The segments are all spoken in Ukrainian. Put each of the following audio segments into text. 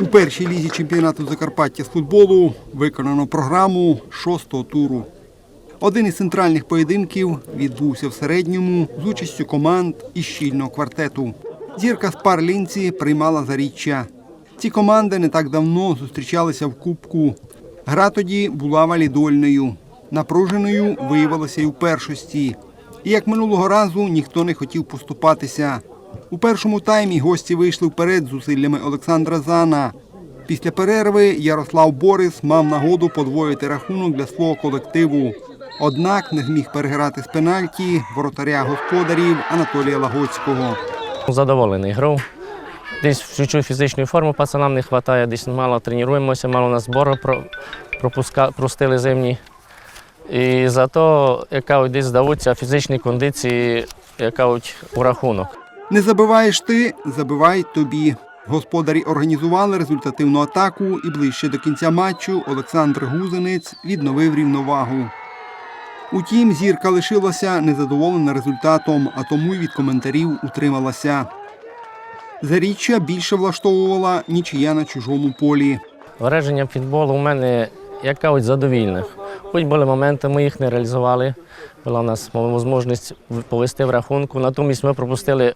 У першій лізі чемпіонату Закарпаття з футболу виконано програму шостого туру. Один із центральних поєдинків відбувся в середньому з участю команд із щільного квартету. Зірка з пар лінці приймала заріччя. Ці команди не так давно зустрічалися в Кубку. Гра тоді була валідольною. Напруженою виявилася і у першості. І як минулого разу ніхто не хотів поступатися. У першому таймі гості вийшли вперед зусиллями Олександра Зана. Після перерви Ярослав Борис мав нагоду подвоїти рахунок для свого колективу. Однак не зміг переграти з пенальті воротаря господарів Анатолія Лагоцького. Задоволений грав. Десь чуть-чуть фізичної форми пацанам не вистачає, десь мало тренуємося, мало на збори про- пропуска, простили зимні. І зато яка десь здаються фізичні кондиції, яка у рахунок. Не забиваєш ти, забивай тобі. Господарі організували результативну атаку і ближче до кінця матчу Олександр Гузенець відновив рівновагу. Утім, зірка лишилася незадоволена результатом, а тому й від коментарів утрималася. Заріччя більше влаштовувала нічия на чужому полі. Враження футболу у мене яка от задовільних. Хоч були моменти, ми їх не реалізували. Була у нас можливість повести в рахунку, натомість ми пропустили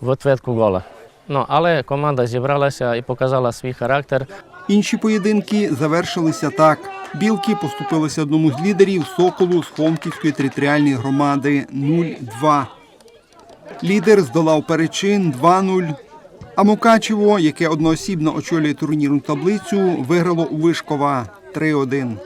в ответку гола. Ну, але команда зібралася і показала свій характер. Інші поєдинки завершилися так. Білки поступилися одному з лідерів Соколу з Холмківської територіальної громади 0-2. Лідер здолав перечин 2-0. А Мукачево, яке одноосібно очолює турнірну таблицю, виграло у Вишкова 3-1.